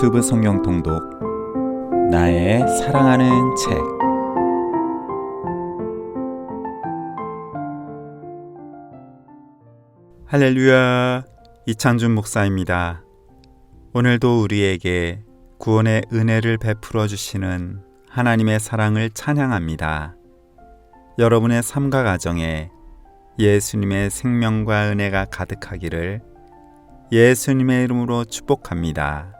유튜브 성경 통독 나의 사랑하는 책 할렐루야 이창준 목사입니다. 오늘도 우리에게 구원의 은혜를 베풀어 주시는 하나님의 사랑을 찬양합니다. 여러분의 삶과 가정에 예수님의 생명과 은혜가 가득하기를 예수님의 이름으로 축복합니다.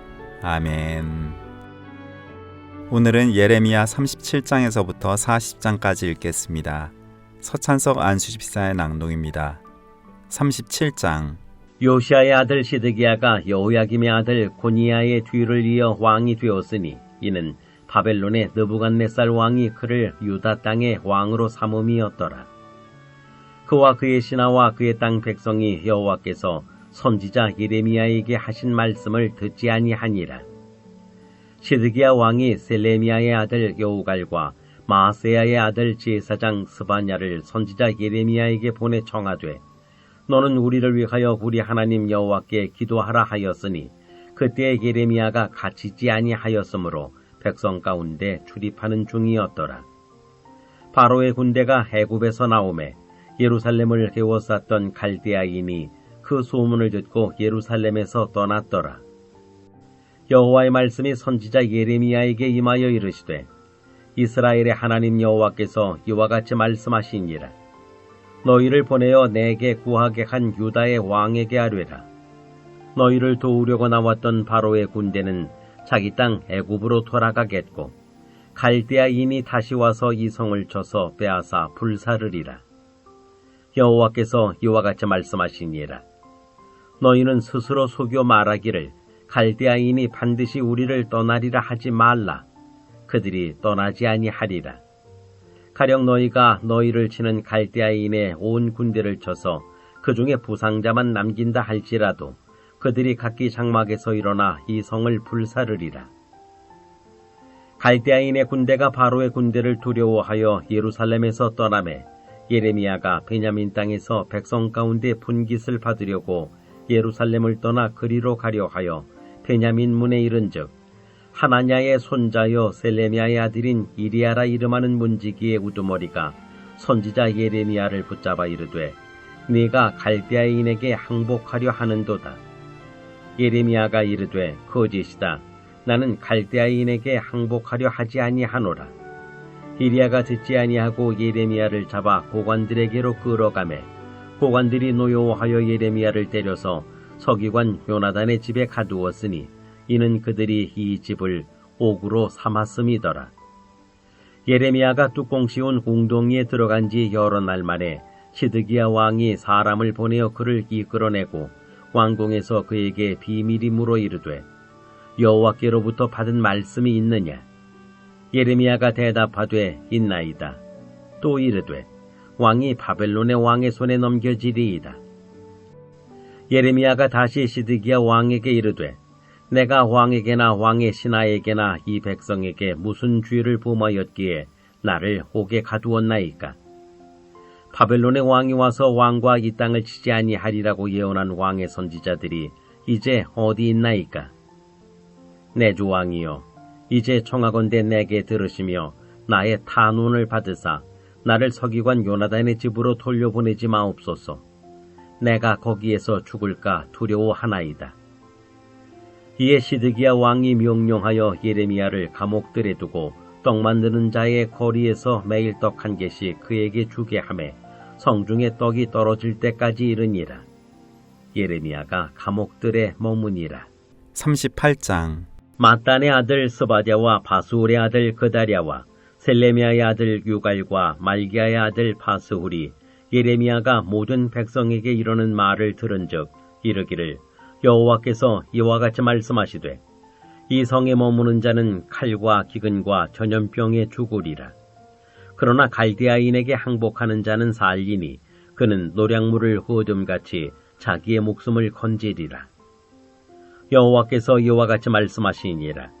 아멘. 오늘은 예레미야 37장에서부터 40장까지 읽겠습니다. 서찬석 안수 집사의 낭독입니다. 37장 요시아의 아들 시드기야가 여호야김의 아들 고니야의 뒤를 이어 왕이 되었으니 이는 바벨론의 느부갓네살 왕이 그를 유다 땅의 왕으로 삼음이었더라. 그와 그의 신하와 그의 땅 백성이 여호와께서 선지자 예레미야에게 하신 말씀을 듣지 아니하니라. 시드기야 왕이 셀레미야의 아들 여우갈과 마세야의 아들 제사장 스바냐를 선지자 예레미야에게 보내 청하되 너는 우리를 위하여 우리 하나님 여호와께 기도하라 하였으니 그때 예레미야가 갇히지 아니하였으므로 백성 가운데 출입하는 중이었더라. 바로의 군대가 해굽에서 나오매 예루살렘을 개워쌌던 갈대아인이 그 소문을 듣고 예루살렘에서 떠났더라. 여호와의 말씀이 선지자 예레미야에게 임하여 이르시되 이스라엘의 하나님 여호와께서 이와 같이 말씀하시니라. 너희를 보내어 내게 구하게 한 유다의 왕에게 하뢰라. 너희를 도우려고 나왔던 바로의 군대는 자기 땅 애굽으로 돌아가겠고 갈대아인이 다시 와서 이 성을 쳐서 빼앗아 불사르리라. 여호와께서 이와 같이 말씀하시니라. 너희는 스스로 속여 말하기를 갈대아인이 반드시 우리를 떠나리라 하지 말라. 그들이 떠나지 아니하리라. 가령 너희가 너희를 치는 갈대아인의 온 군대를 쳐서 그 중에 부상자만 남긴다 할지라도 그들이 각기 장막에서 일어나 이 성을 불사르리라. 갈대아인의 군대가 바로의 군대를 두려워하여 예루살렘에서 떠나매 예레미야가 베냐민 땅에서 백성 가운데 분깃을 받으려고 예루살렘을 떠나 그리로 가려 하여 베냐민 문에 이른즉 하나냐의 손자여 셀레미야의 아들인 이리아라 이름하는 문지기의 우두머리가 선지자 예레미야를 붙잡아 이르되 네가 갈대아인에게 항복하려 하는도다. 예레미야가 이르되 거짓이다. 나는 갈대아인에게 항복하려 하지 아니하노라. 이리아가 듣지 아니하고 예레미야를 잡아 고관들에게로 끌어가매 고관들이 노여워하여 예레미야를 때려서 서기관 요나단의 집에 가두었으니 이는 그들이 이 집을 옥으로 삼았음이더라. 예레미야가 뚜껑 씌운 궁동이에 들어간 지 여러 날 만에 시드기야 왕이 사람을 보내어 그를 이끌어내고 왕궁에서 그에게 비밀이 물어 이르되 여호와께로부터 받은 말씀이 있느냐? 예레미야가 대답하되 있나이다. 또 이르되 왕이 바벨론의 왕의 손에 넘겨지리이다. 예레미야가 다시 시드기야 왕에게 이르되 내가 왕에게나 왕의 신하에게나 이 백성에게 무슨 죄를 범하였기에 나를 옥에 가두었나이까? 바벨론의 왕이 와서 왕과 이 땅을 치지 아니하리라고 예언한 왕의 선지자들이 이제 어디 있나이까? 내 주 왕이여, 이제 청하건대 내게 들으시며 나의 탄원을 받으사 나를 서기관 요나단의 집으로 돌려보내지 마옵소서. 내가 거기에서 죽을까 두려워하나이다. 이에 시드기야 왕이 명령하여 예레미야를 감옥들에 두고 떡 만드는 자의 거리에서 매일 떡 한 개씩 그에게 주게 하매 성중에 떡이 떨어질 때까지 이르니라. 예레미야가 감옥들에 머무니라. 38장 마단의 아들 스바랴와 바수울의 아들 그다랴와 셀레미아의 아들 유갈과 말기야의 아들 바스훌이 예레미야가 모든 백성에게 이르는 말을 들은즉 이르기를 여호와께서 이와 같이 말씀하시되 이 성에 머무는 자는 칼과 기근과 전염병에 죽으리라. 그러나 갈대아인에게 항복하는 자는 살리니 그는 노량물을 후듬같이 자기의 목숨을 건지리라. 여호와께서 이와 같이 말씀하시니라.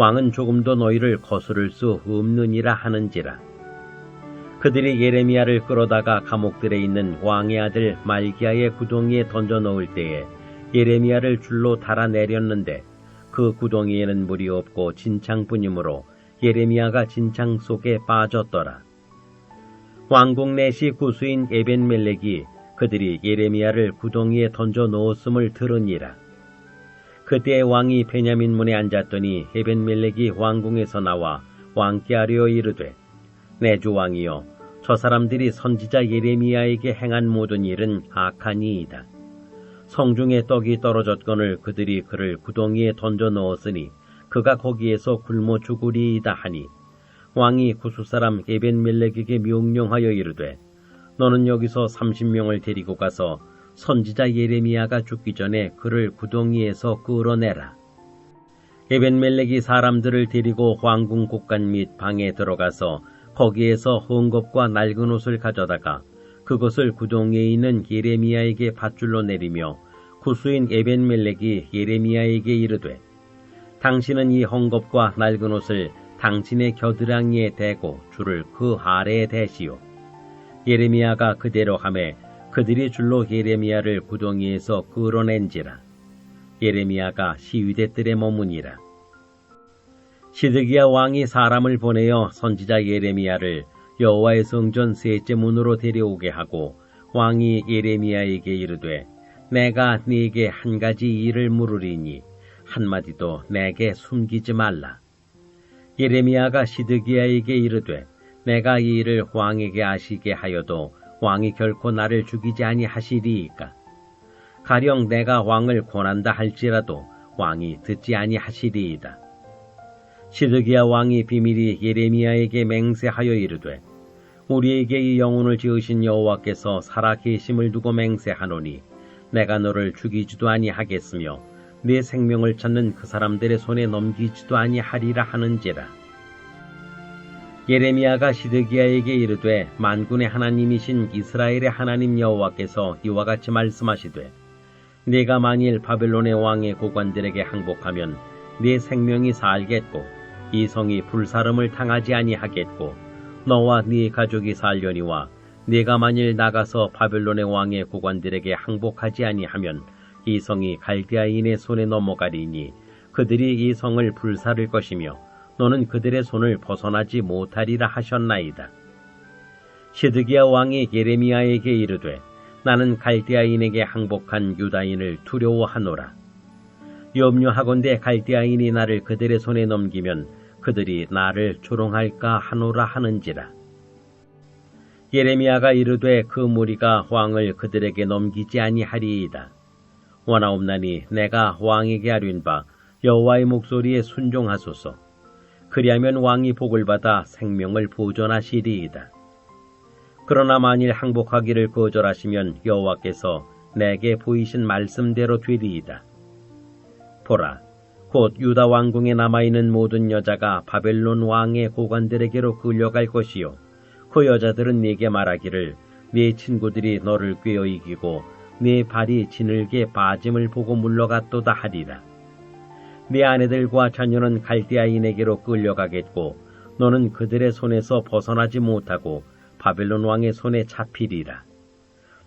왕은 조금도 너희를 거스를 수 없느니라 하는지라. 그들이 예레미야를 끌어다가 감옥들에 있는 왕의 아들 말기야의 구덩이에 던져 넣을 때에 예레미야를 줄로 달아 내렸는데 그 구덩이에는 물이 없고 진창뿐이므로 예레미야가 진창 속에 빠졌더라. 왕궁 내시 구수인 에벤멜렉이 그들이 예레미야를 구덩이에 던져 넣었음을 들으니라. 그때 왕이 베냐민 문에 앉았더니 에벤멜렉이 왕궁에서 나와 왕께 아뢰어 이르되 내 주 왕이여 저 사람들이 선지자 예레미야에게 행한 모든 일은 악하니이다. 성중에 떡이 떨어졌거늘 그들이 그를 구덩이에 던져 넣었으니 그가 거기에서 굶어 죽으리이다 하니 왕이 구수 사람 에벤멜렉에게 명령하여 이르되 너는 여기서 30명을 데리고 가서 선지자 예레미야가 죽기 전에 그를 구덩이에서 끌어내라. 에벤멜렉이 사람들을 데리고 황궁 곳간 및 방에 들어가서 거기에서 헝겊과 낡은 옷을 가져다가 그것을 구덩이에 있는 예레미야에게 밧줄로 내리며 구수인 에벤멜렉이 예레미야에게 이르되 당신은 이 헝겊과 낡은 옷을 당신의 겨드랑이에 대고 줄을 그 아래에 대시오. 예레미야가 그대로 하매 그들이 줄로 예레미야를 구덩이에서 끌어낸지라. 예레미야가 시위대 뜰에 머무니라. 시드기야 왕이 사람을 보내어 선지자 예레미야를 여호와의 성전 셋째 문으로 데려오게 하고 왕이 예레미야에게 이르되 내가 네게 한 가지 일을 물으리니 한마디도 내게 숨기지 말라. 예레미야가 시드기야에게 이르되 내가 이 일을 왕에게 아시게 하여도 왕이 결코 나를 죽이지 아니하시리이까. 가령 내가 왕을 권한다 할지라도 왕이 듣지 아니하시리이다. 시드기야 왕이 비밀이 예레미야에게 맹세하여 이르되 우리에게 이 영혼을 지으신 여호와께서 살아 계심을 두고 맹세하노니 내가 너를 죽이지도 아니하겠으며 네 생명을 찾는 그 사람들의 손에 넘기지도 아니하리라 하는지라. 예레미야가 시드기야에게 이르되 만군의 하나님이신 이스라엘의 하나님 여호와께서 이와 같이 말씀하시되 네가 만일 바벨론의 왕의 고관들에게 항복하면 네 생명이 살겠고 이 성이 불사름을 당하지 아니하겠고 너와 네 가족이 살려니와 네가 만일 나가서 바벨론의 왕의 고관들에게 항복하지 아니하면 이 성이 갈대아인의 손에 넘어가리니 그들이 이 성을 불사를 것이며 너는 그들의 손을 벗어나지 못하리라 하셨나이다. 시드기야 왕이 예레미야에게 이르되 나는 갈대아인에게 항복한 유다인을 두려워하노라. 염려하건대 갈대아인이 나를 그들의 손에 넘기면 그들이 나를 조롱할까 하노라 하는지라. 예레미야가 이르되 그 무리가 왕을 그들에게 넘기지 아니하리이다. 원하옵나니 내가 왕에게 아뢰는 바 여호와의 목소리에 순종하소서. 그리하면 왕이 복을 받아 생명을 보존하시리이다. 그러나 만일 항복하기를 거절하시면 여호와께서 내게 보이신 말씀대로 되리이다. 보라, 곧 유다 왕궁에 남아있는 모든 여자가 바벨론 왕의 고관들에게로 끌려갈 것이요. 그 여자들은 네게 말하기를 네 친구들이 너를 꿰어 이기고 네 발이 지늘게 빠짐을 보고 물러갔도다 하리라. 네 아내들과 자녀는 갈대아인에게로 끌려가겠고 너는 그들의 손에서 벗어나지 못하고 바벨론 왕의 손에 잡히리라.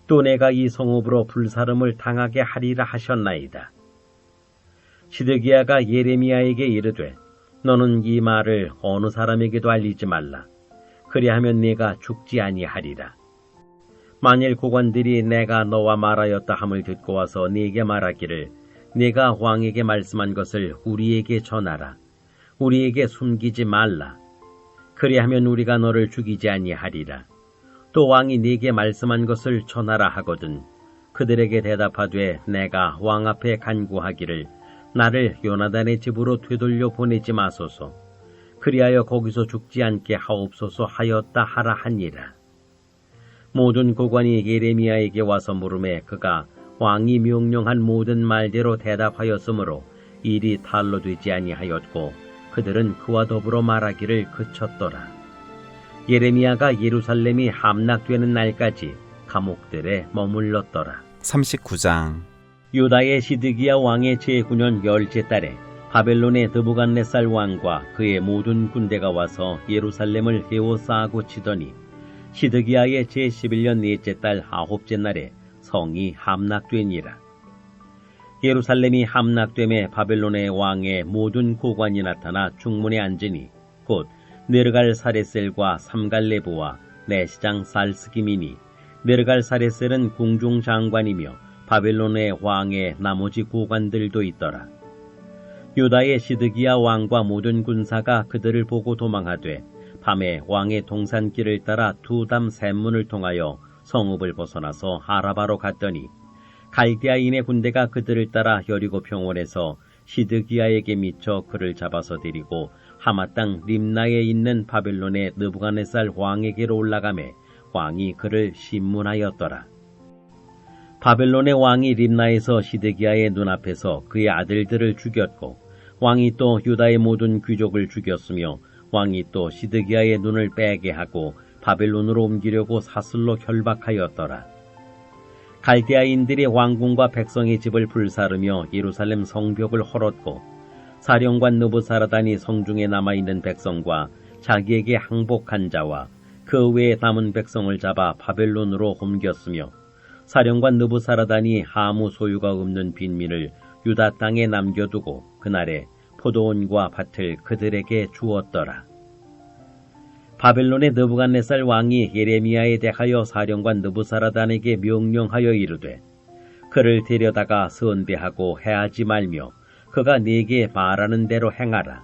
또 내가 이 성읍으로 불사름을 당하게 하리라 하셨나이다. 시드기야가 예레미야에게 이르되 너는 이 말을 어느 사람에게도 알리지 말라. 그리하면 네가 죽지 아니하리라. 만일 고관들이 내가 너와 말하였다 함을 듣고 와서 네게 말하기를 네가 왕에게 말씀한 것을 우리에게 전하라. 우리에게 숨기지 말라. 그리하면 우리가 너를 죽이지 아니하리라. 또 왕이 네게 말씀한 것을 전하라 하거든 그들에게 대답하되 내가 왕 앞에 간구하기를 나를 요나단의 집으로 되돌려 보내지 마소서. 그리하여 거기서 죽지 않게 하옵소서 하였다 하라 하니라. 모든 고관이 예레미야에게 와서 물음에 그가 왕이 명령한 모든 말대로 대답하였으므로 일이 탈로 되지 아니하였고 그들은 그와 더불어 말하기를 그쳤더라. 예레미야가 예루살렘이 함락되는 날까지 감옥들에 머물렀더라. 39장 유다의 시드기야 왕의 제9년 열째 달에 바벨론의 드부간네살 왕과 그의 모든 군대가 와서 예루살렘을 에워싸고 치더니 시드기야의 제11년 넷째 달 아홉째 날에 성이 함락되니라. 예루살렘이 함락됨에 바벨론의 왕의 모든 고관이 나타나 중문에 앉으니 곧 네르갈 사레셀과 삼갈레부와 내시장 살스기민이 네르갈 사레셀은 궁중 장관이며 바벨론의 왕의 나머지 고관들도 있더라. 유다의 시드기야 왕과 모든 군사가 그들을 보고 도망하되 밤에 왕의 동산길을 따라 두 담 샘문을 통하여 성읍을 벗어나서 하라바로 갔더니 갈대아인의 군대가 그들을 따라 여리고 평원에서 시드기야에게 미쳐 그를 잡아서 데리고 하마 땅 림나에 있는 바벨론의 느부갓네살 왕에게로 올라가매 왕이 그를 신문하였더라. 바벨론의 왕이 림나에서 시드기야의 눈앞에서 그의 아들들을 죽였고 왕이 또 유다의 모든 귀족을 죽였으며 왕이 또 시드기야의 눈을 빼게 하고 바벨론으로 옮기려고 사슬로 결박하였더라. 갈대아인들이 왕궁과 백성의 집을 불사르며 예루살렘 성벽을 헐었고 사령관 느부사라단이 성중에 남아있는 백성과 자기에게 항복한 자와 그 외에 남은 백성을 잡아 바벨론으로 옮겼으며 사령관 느부사라단이 아무 소유가 없는 빈민을 유다 땅에 남겨두고 그날에 포도원과 밭을 그들에게 주었더라. 바벨론의 느부갓네살 왕이 예레미야에 대하여 사령관 느부사라단에게 명령하여 이르되 그를 데려다가 선대하고 해하지 말며 그가 네게 말하는 대로 행하라.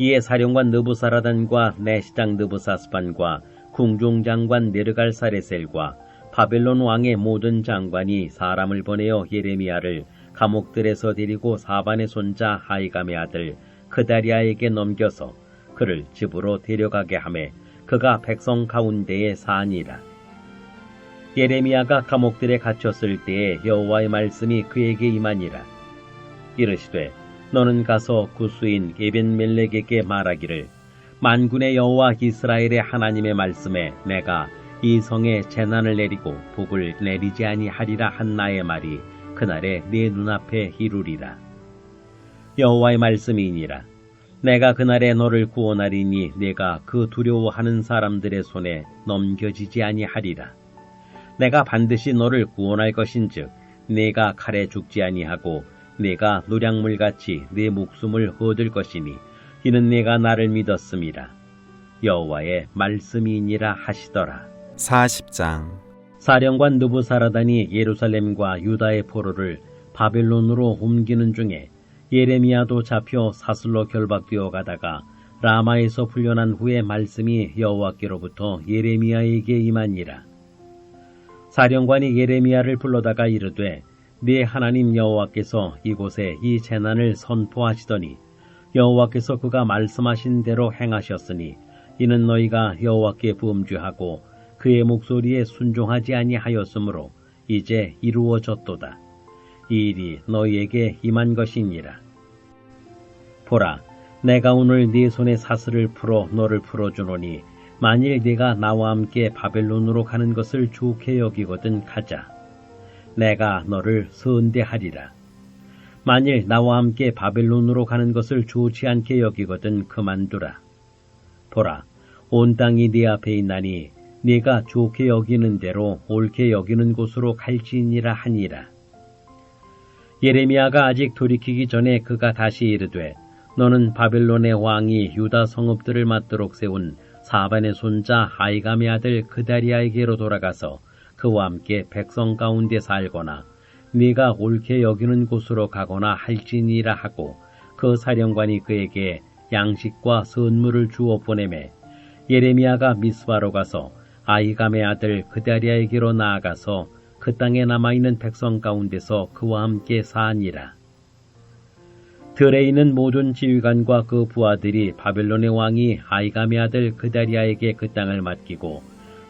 이에 사령관 느부사라단과 내시장 느부사스반과 궁중장관 네르갈사레셀과 바벨론 왕의 모든 장관이 사람을 보내어 예레미야를 감옥들에서 데리고 사반의 손자 하이감의 아들 크다리아에게 넘겨서 그를 집으로 데려가게 하매 그가 백성 가운데에 사니라. 예레미야가 감옥들에 갇혔을 때에 여호와의 말씀이 그에게 임하니라. 이르시되 너는 가서 구수인 에벤멜렉에게 말하기를 만군의 여호와 이스라엘의 하나님의 말씀에 내가 이 성에 재난을 내리고 복을 내리지 아니하리라 한 나의 말이 그날에 네 눈앞에 이루리라. 여호와의 말씀이니라. 내가 그날에 너를 구원하리니 내가 그 두려워하는 사람들의 손에 넘겨지지 아니하리라. 내가 반드시 너를 구원할 것인즉 내가 칼에 죽지 아니하고 내가 노량물같이 내 목숨을 얻을 것이니 이는 내가 나를 믿었음이라. 여호와의 말씀이니라 하시더라. 40장 사령관 느부사라단이 예루살렘과 유다의 포로를 바벨론으로 옮기는 중에 예레미야도 잡혀 사슬로 결박되어 가다가 라마에서 풀려난 후에 말씀이 여호와께로부터 예레미야에게 임하니라. 사령관이 예레미야를 불러다가 이르되 네 하나님 여호와께서 이곳에 이 재난을 선포하시더니 여호와께서 그가 말씀하신 대로 행하셨으니 이는 너희가 여호와께 범죄하고 그의 목소리에 순종하지 아니하였으므로 이제 이루어졌도다. 이 일이 너희에게 임한 것이니라. 보라, 내가 오늘 네 손에 사슬을 풀어 너를 풀어주노니 만일 네가 나와 함께 바벨론으로 가는 것을 좋게 여기거든 가자. 내가 너를 선대하리라. 만일 나와 함께 바벨론으로 가는 것을 좋지 않게 여기거든 그만두라. 보라, 온 땅이 네 앞에 있나니 네가 좋게 여기는 대로 옳게 여기는 곳으로 갈지니라 하니라. 예레미야가 아직 돌이키기 전에 그가 다시 이르되 너는 바벨론의 왕이 유다 성읍들을 맞도록 세운 사반의 손자 하이감의 아들 그다리아에게로 돌아가서 그와 함께 백성 가운데 살거나 네가 옳게 여기는 곳으로 가거나 할지니라 하고 그 사령관이 그에게 양식과 선물을 주어 보내매 예레미야가 미스바로 가서 아이감의 아들 그다리아에게로 나아가서 그 땅에 남아있는 백성 가운데서 그와 함께 사니라. 들에 있는 모든 지휘관과 그 부하들이 바벨론의 왕이 아이감의 아들 그다리아에게 그 땅을 맡기고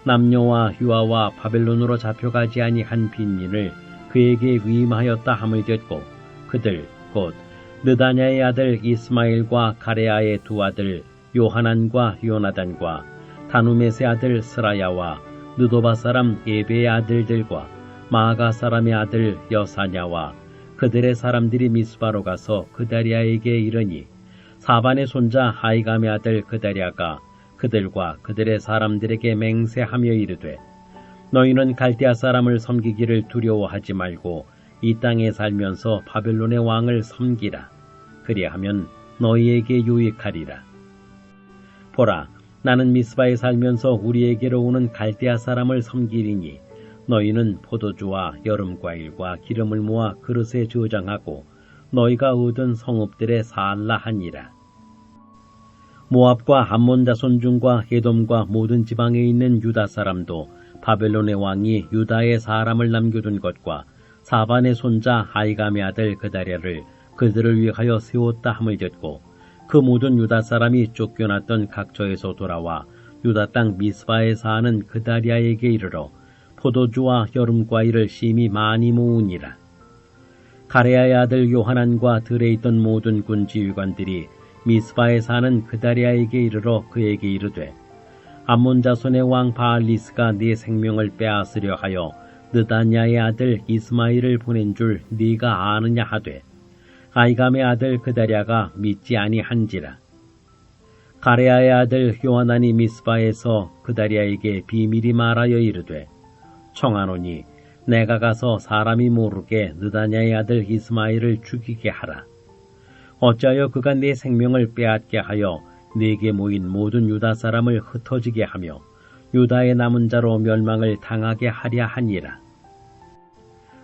남녀와 유아와 바벨론으로 잡혀가지 아니한 빈민을 그에게 위임하였다 함을 듣고 그들 곧 느다냐의 아들 이스마일과 가레아의 두 아들 요하난과 요나단과 다누메스의 아들 스라야와 느도바 사람 예베의 아들들과 마가 사람의 아들 여사냐와 그들의 사람들이 미스바로 가서 그다리아에게 이르니 사반의 손자 하이감의 아들 그다리아가 그들과 그들의 사람들에게 맹세하며 이르되 너희는 갈대아 사람을 섬기기를 두려워하지 말고 이 땅에 살면서 바벨론의 왕을 섬기라. 그리하면 너희에게 유익하리라. 보라, 나는 미스바에 살면서 우리에게로 오는 갈대아 사람을 섬기리니 너희는 포도주와 여름과일과 기름을 모아 그릇에 저장하고 너희가 얻은 성읍들에 살라 하니라. 모압과 암몬 자손 중과 에돔과 모든 지방에 있는 유다 사람도 바벨론의 왕이 유다의 사람을 남겨둔 것과 사반의 손자 하이감의 아들 그다랴를 그들을 위하여 세웠다 함을 듣고 그 모든 유다 사람이 쫓겨났던 각처에서 돌아와 유다 땅 미스바에 사는 그다리아에게 이르러 포도주와 여름과일을 심히 많이 모으니라. 가레아의 아들 요하난과 들에 있던 모든 군지휘관들이 미스바에 사는 그다리아에게 이르러 그에게 이르되 암몬 자손의 왕 바알리스가 네 생명을 빼앗으려 하여 느다냐의 아들 이스마일을 보낸 줄 네가 아느냐 하되 아이감의 아들 그다랴가 믿지 아니한지라 가레아의 아들 요하난이 미스바에서 그다리아에게 비밀이 말하여 이르되 청하노니 내가 가서 사람이 모르게 느다냐의 아들 이스마일을 죽이게 하라 어찌하여 그가 네 생명을 빼앗게 하여 네게 모인 모든 유다 사람을 흩어지게 하며 유다의 남은 자로 멸망을 당하게 하랴 하니라.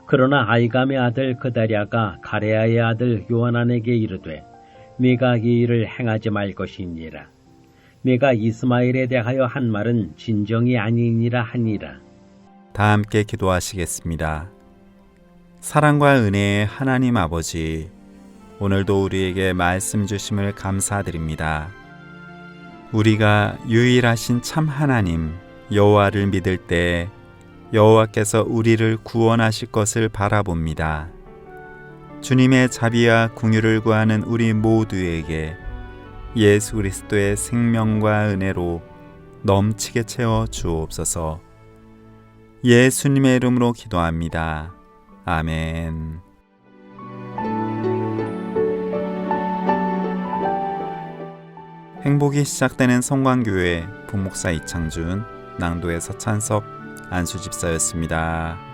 그러나 아이감의 아들 그다랴가 가레아의 아들 요한안에게 이르되 네가 이 일을 행하지 말 것이니라. 네가 이스마엘에 대하여 한 말은 진정이 아니니라 하니라. 다 함께 기도하시겠습니다. 사랑과 은혜의 하나님 아버지, 오늘도 우리에게 말씀 주심을 감사드립니다. 우리가 유일하신 참 하나님 여호와를 믿을 때 여호와께서 우리를 구원하실 것을 바라봅니다. 주님의 자비와 궁유를 구하는 우리 모두에게 예수 그리스도의 생명과 은혜로 넘치게 채워 주옵소서. 예수님의 이름으로 기도합니다. 아멘. 행복이 시작되는 성광교회 부목사 이창준 낭도의 서찬석 안수집사였습니다.